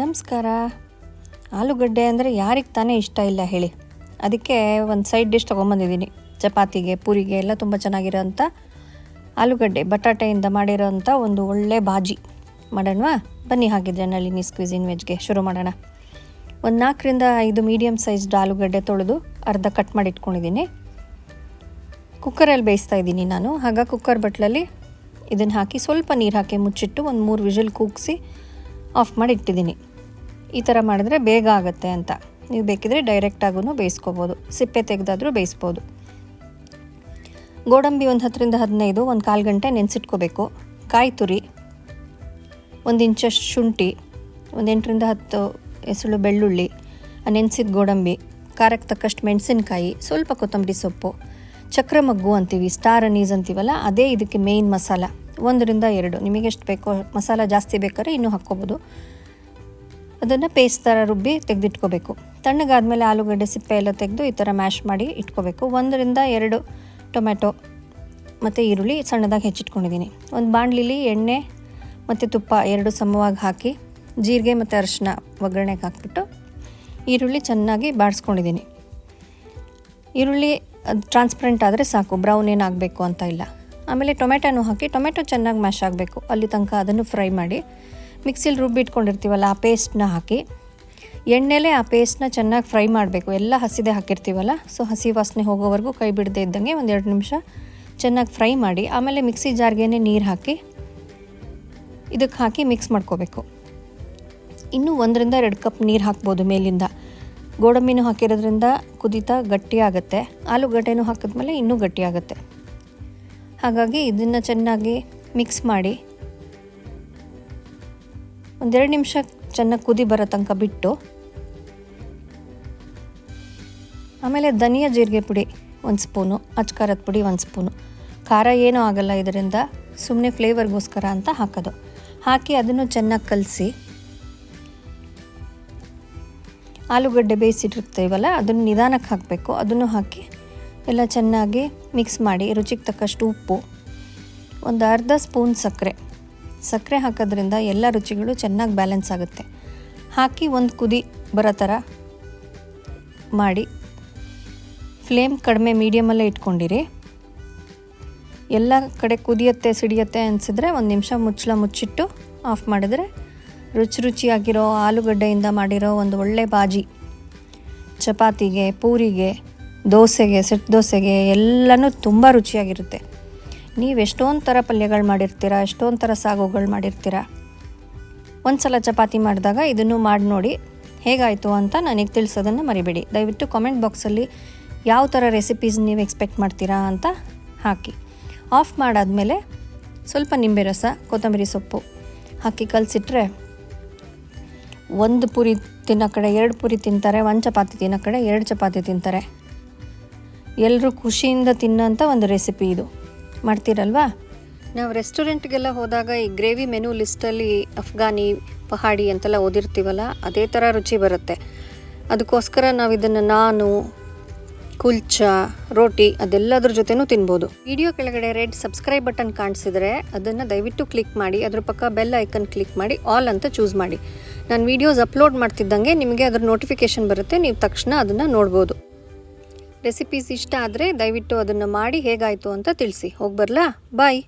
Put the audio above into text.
ನಮಸ್ಕಾರ. ಆಲೂಗಡ್ಡೆ ಅಂದರೆ ಯಾರಿಗೆ ತಾನೇ ಇಷ್ಟ ಇಲ್ಲ ಹೇಳಿ. ಅದಕ್ಕೆ ಒಂದು ಸೈಡ್ ಡಿಶ್ ತೊಗೊಂಬಂದಿದ್ದೀನಿ. ಚಪಾತಿಗೆ, ಪೂರಿಗೆ ಎಲ್ಲ ತುಂಬ ಚೆನ್ನಾಗಿರೋಂಥ ಆಲೂಗಡ್ಡೆ, ಬಟಾಟೆಯಿಂದ ಮಾಡಿರೋಂಥ ಒಂದು ಒಳ್ಳೆ ಬಾಜಿ. ಮಾಡೋಣವಾ? ಬನ್ನಿ ಹಾಗಿದ್ರೆ ನಳಿನಿ ಸ್ಕ್ವಿಝಿನ್ ವೆಜ್ಗೆ ಶುರು ಮಾಡೋಣ. ಒಂದು ನಾಲ್ಕರಿಂದ ಐದು ಮೀಡಿಯಮ್ ಸೈಜ್ಡ್ ಆಲೂಗಡ್ಡೆ ತೊಳೆದು ಅರ್ಧ ಕಟ್ ಮಾಡಿ ಇಟ್ಕೊಂಡಿದ್ದೀನಿ ಕುಕ್ಕರಲ್ಲಿ ಬೇಯಿಸ್ತಾ ಇದ್ದೀನಿ ನಾನು. ಆಗ ಕುಕ್ಕರ್ ಬಟ್ಲಲ್ಲಿ ಇದನ್ನು ಹಾಕಿ ಸ್ವಲ್ಪ ನೀರು ಹಾಕಿ ಮುಚ್ಚಿಟ್ಟು ಒಂದು ಮೂರು ವಿಷಲ್ ಕೂಗಿಸಿ ಆಫ್ ಮಾಡಿ ಇಟ್ಟಿದ್ದೀನಿ. ಈ ಥರ ಮಾಡಿದ್ರೆ ಬೇಗ ಆಗುತ್ತೆ ಅಂತ. ನೀವು ಬೇಕಿದ್ರೆ ಡೈರೆಕ್ಟಾಗೂ ಬೇಯಿಸ್ಕೋಬೋದು. ಸಿಪ್ಪೆ ತೆಗೆದಾದರೂ ಬೇಯಿಸ್ಬೋದು. ಗೋಡಂಬಿ ಒಂದು ಹತ್ತರಿಂದ ಹದಿನೈದು, ಒಂದು ಕಾಲು ಗಂಟೆ ನೆನೆಸಿಟ್ಕೋಬೇಕು. ಕಾಯಿ ತುರಿ, ಒಂದು ಇಂಚಷ್ಟು ಶುಂಠಿ, ಒಂದು ಎಂಟರಿಂದ ಹತ್ತು ಎಸಳು ಬೆಳ್ಳುಳ್ಳಿ ನೆನೆಸಿದ ಗೋಡಂಬಿ ಖಾರಕ್ಕೆ ತಕ್ಕಷ್ಟು ಮೆಣಸಿನಕಾಯಿ, ಸ್ವಲ್ಪ ಕೊತ್ತಂಬರಿ ಸೊಪ್ಪು ಚಕ್ರ ಮಗ್ಗು ಅಂತೀವಿ ಸ್ಟಾರ್ ಅನೀಸ್ ಅಂತೀವಲ್ಲ, ಅದೇ ಇದಕ್ಕೆ ಮೇಯ್ನ್ ಮಸಾಲ. ಒಂದರಿಂದ ಎರಡು. ನಿಮಗೆ ಎಷ್ಟು ಬೇಕೋ ಮಸಾಲ ಜಾಸ್ತಿ ಬೇಕಾದ್ರೆ ಇನ್ನೂ ಹಾಕ್ಕೋಬೋದು. ಅದನ್ನು ಪೇಸ್ಟ್ ಥರ ರುಬ್ಬಿ ತೆಗೆದಿಟ್ಕೋಬೇಕು. ತಣ್ಣಗಾದಮೇಲೆ ಆಲೂಗಡ್ಡೆ ಸಿಪ್ಪೆ ಎಲ್ಲ ತೆಗೆದು ಈ ಥರ ಮ್ಯಾಶ್ ಮಾಡಿ ಇಟ್ಕೋಬೇಕು. ಒಂದರಿಂದ ಎರಡು ಟೊಮೆಟೊ ಮತ್ತು ಈರುಳ್ಳಿ ಸಣ್ಣದಾಗಿ ಹೆಚ್ಚಿಟ್ಕೊಂಡಿದ್ದೀನಿ. ಒಂದು ಬಾಣಲಿಲಿ ಎಣ್ಣೆ ಮತ್ತು ತುಪ್ಪ ಎರಡು ಸಮವಾಗಿ ಹಾಕಿ ಜೀರಿಗೆ ಮತ್ತು ಅರಿಶಿನ ಒಗ್ಗರಣೆಗೆ ಹಾಕ್ಬಿಟ್ಟು ಈರುಳ್ಳಿ ಚೆನ್ನಾಗಿ ಬಾಡಿಸ್ಕೊಂಡಿದ್ದೀನಿ ಈರುಳ್ಳಿ ಅದು ಟ್ರಾನ್ಸ್ಪರೆಂಟ್ ಆದರೆ ಸಾಕು. ಬ್ರೌನ್ ಏನಾಗಬೇಕು ಅಂತ ಇಲ್ಲ. ಆಮೇಲೆ ಟೊಮೆಟೊನೂ ಹಾಕಿ ಟೊಮೆಟೊ ಚೆನ್ನಾಗಿ ಮ್ಯಾಶ್ ಆಗಬೇಕು. ಅಲ್ಲಿ ತನಕ ಅದನ್ನು ಫ್ರೈ ಮಾಡಿ, ಮಿಕ್ಸಿಲಿ ರುಬ್ಬಿಟ್ಕೊಂಡಿರ್ತೀವಲ್ಲ ಆ ಪೇಸ್ಟ್ನ ಹಾಕಿ, ಎಣ್ಣೆಲೆ ಆ ಪೇಸ್ಟ್ನ ಚೆನ್ನಾಗಿ ಫ್ರೈ ಮಾಡಬೇಕು. ಎಲ್ಲ ಹಸಿದೆ ಹಾಕಿರ್ತೀವಲ್ಲ, ಸೊ ಹಸಿ ವಾಸನೆ ಹೋಗೋವರೆಗೂ ಕೈ ಬಿಡದೆ ಇದ್ದಂಗೆ ಒಂದು ಎರಡು ನಿಮಿಷ ಚೆನ್ನಾಗಿ ಫ್ರೈ ಮಾಡಿ, ಆಮೇಲೆ ಮಿಕ್ಸಿ ಜಾರ್ಗೆ ನೀರು ಹಾಕಿ ಇದಕ್ಕೆ ಹಾಕಿ ಮಿಕ್ಸ್ ಮಾಡ್ಕೋಬೇಕು. ಇನ್ನೂ ಒಂದರಿಂದ ಎರಡು ಕಪ್ ನೀರು ಹಾಕ್ಬೋದು ಮೇಲಿಂದ. ಗೋಡಂಬಿನೂ ಹಾಕಿರೋದ್ರಿಂದ ಕುದೀತಾ ಗಟ್ಟಿಯಾಗುತ್ತೆ ಆಲೂಗಡ್ಡೆನೂ ಹಾಕಿದ್ಮೇಲೆ ಇನ್ನೂ ಗಟ್ಟಿ ಆಗುತ್ತೆ. ಹಾಗಾಗಿ ಇದನ್ನು ಚೆನ್ನಾಗಿ ಮಿಕ್ಸ್ ಮಾಡಿ ಒಂದೆರಡು ನಿಮಿಷ ಚೆನ್ನಾಗಿ ಕುದಿ ಬರೋ ತನಕ ಬಿಟ್ಟು ಆಮೇಲೆ ಧನಿಯಾ ಜೀರಿಗೆ ಪುಡಿ ಒಂದು ಸ್ಪೂನು ಅಚ್ಕಾರದ ಪುಡಿ ಒಂದು ಸ್ಪೂನು ಖಾರ ಏನೂ ಆಗಲ್ಲ ಇದರಿಂದ ಸುಮ್ಮನೆ ಫ್ಲೇವರ್ಗೋಸ್ಕರ ಅಂತ ಹಾಕೋದು. ಹಾಕಿ ಅದನ್ನು ಚೆನ್ನಾಗಿ ಕಲಸಿ, ಆಲೂಗಡ್ಡೆ ಬೇಯಿಸಿಟ್ಟಿರ್ತೀವಲ್ಲ, ಅದನ್ನು ನಿಧಾನಕ್ಕೆ ಹಾಕಬೇಕು. ಅದನ್ನು ಹಾಕಿ ಎಲ್ಲ ಚೆನ್ನಾಗಿ ಮಿಕ್ಸ್ ಮಾಡಿ, ರುಚಿಗೆ ತಕ್ಕಷ್ಟು ಉಪ್ಪು, ಒಂದು ಅರ್ಧ ಸ್ಪೂನ್ ಸಕ್ಕರೆ. ಸಕ್ಕರೆ ಹಾಕೋದ್ರಿಂದ ಎಲ್ಲ ರುಚಿಗಳು ಚೆನ್ನಾಗಿ ಬ್ಯಾಲೆನ್ಸ್ ಆಗುತ್ತೆ. ಹಾಕಿ ಒಂದು ಕುದಿ ಬರೋ ಥರ ಮಾಡಿ ಫ್ಲೇಮ್ ಕಡಿಮೆ ಮೀಡಿಯಮಲ್ಲೇ ಇಟ್ಕೊಂಡಿರಿ. ಎಲ್ಲ ಕಡೆ ಕುದಿಯತ್ತೆ, ಸಿಡಿಯತ್ತೆ ಅನಿಸಿದ್ರೆ ಒಂದು ನಿಮಿಷ ಮುಚ್ಚಳ ಮುಚ್ಚಿಟ್ಟು ಆಫ್ ಮಾಡಿದ್ರೆ ರುಚಿ ರುಚಿಯಾಗಿರೋ ಆಲೂಗಡ್ಡೆಯಿಂದ ಮಾಡಿರೋ ಒಂದು ಒಳ್ಳೆ ಬಾಜಿ. ಚಪಾತಿಗೆ, ಪೂರಿಗೆ ದೋಸೆಗೆ, ಸೆಟ್ ದೋಸೆಗೆ ಎಲ್ಲನೂ ತುಂಬ ರುಚಿಯಾಗಿರುತ್ತೆ. ನೀವು ಎಷ್ಟೊಂದು ಥರ ಪಲ್ಯಗಳು ಮಾಡಿರ್ತೀರ ಎಷ್ಟೊಂದು ಥರ ಸಾಗುಗಳು ಮಾಡಿರ್ತೀರ? ಒಂದು ಸಲ ಚಪಾತಿ ಮಾಡಿದಾಗ ಇದನ್ನು ಮಾಡಿ ನೋಡಿ ಹೇಗಾಯಿತು ಅಂತ ನನಗೆ ತಿಳಿಸೋದನ್ನು ಮರಿಬೇಡಿ. ದಯವಿಟ್ಟು ಕಾಮೆಂಟ್ ಬಾಕ್ಸಲ್ಲಿ ಯಾವ ಥರ ರೆಸಿಪೀಸ್ ನೀವು ಎಕ್ಸ್ಪೆಕ್ಟ್ ಮಾಡ್ತೀರಾ ಅಂತ ಹಾಕಿ. ಆಫ್ ಮಾಡಾದಮೇಲೆ ಸ್ವಲ್ಪ ನಿಂಬೆ ರಸ, ಕೊತ್ತಂಬರಿ ಸೊಪ್ಪು ಹಾಕಿ ಕಲಸಿಟ್ರೆ ಒಂದು ಪೂರಿ ತಿನ್ನೋ ಕಡೆ, ಎರಡು ಪೂರಿ ತಿಂತಾರೆ, ಒಂದು ಚಪಾತಿ ತಿನ್ನೋ ಕಡೆ, ಎರಡು ಚಪಾತಿ ತಿಂತಾರೆ. ಎಲ್ಲರೂ ಖುಷಿಯಿಂದ ತಿನ್ನೋಂಥ ಒಂದು ರೆಸಿಪಿ ಇದು. ಮಾಡ್ತೀರಲ್ವಾ? ನಾವು ರೆಸ್ಟೋರೆಂಟ್ಗೆಲ್ಲ ಹೋದಾಗ ಈ ಗ್ರೇವಿ ಮೆನು ಲಿಸ್ಟಲ್ಲಿ ಅಫ್ಘಾನಿ, ಪಹಾಡಿ ಅಂತೆಲ್ಲ ಓದಿರ್ತೀವಲ್ಲ, ಅದೇ ಥರ ರುಚಿ ಬರುತ್ತೆ. ಅದಕ್ಕೋಸ್ಕರ ನಾವು ಇದನ್ನು ನಾನು, ಕುಲ್ಚಾ, ರೋಟಿ ಅದೆಲ್ಲದ್ರ ಜೊತೆನೂ ತಿನ್ಬೋದು. ವಿಡಿಯೋ ಕೆಳಗಡೆ ರೆಡ್ ಸಬ್ಸ್ಕ್ರೈಬ್ ಬಟನ್ ಕಾಣಿಸಿದ್ರೆ ಅದನ್ನು ದಯವಿಟ್ಟು ಕ್ಲಿಕ್ ಮಾಡಿ, ಅದ್ರ ಪಕ್ಕ ಬೆಲ್ ಐಕನ್ ಕ್ಲಿಕ್ ಮಾಡಿ, ಆಲ್ ಅಂತ ಚೂಸ್ ಮಾಡಿ. ನಾನು ವೀಡಿಯೋಸ್ ಅಪ್ಲೋಡ್ ಮಾಡ್ತಿದ್ದಂಗೆ ನಿಮಗೆ ಅದ್ರ ನೋಟಿಫಿಕೇಶನ್ ಬರುತ್ತೆ, ನೀವು ತಕ್ಷಣ ಅದನ್ನು ನೋಡ್ಬೋದು. ರೆಸಿಪೀಸ್ ಇಷ್ಟ ಆದರೆ ದಯವಿಟ್ಟು ಅದನ್ನು ಮಾಡಿ ಹೇಗಾಯಿತು ಅಂತ ತಿಳಿಸಿ. ಹೋಗಿ ಬಾಯ್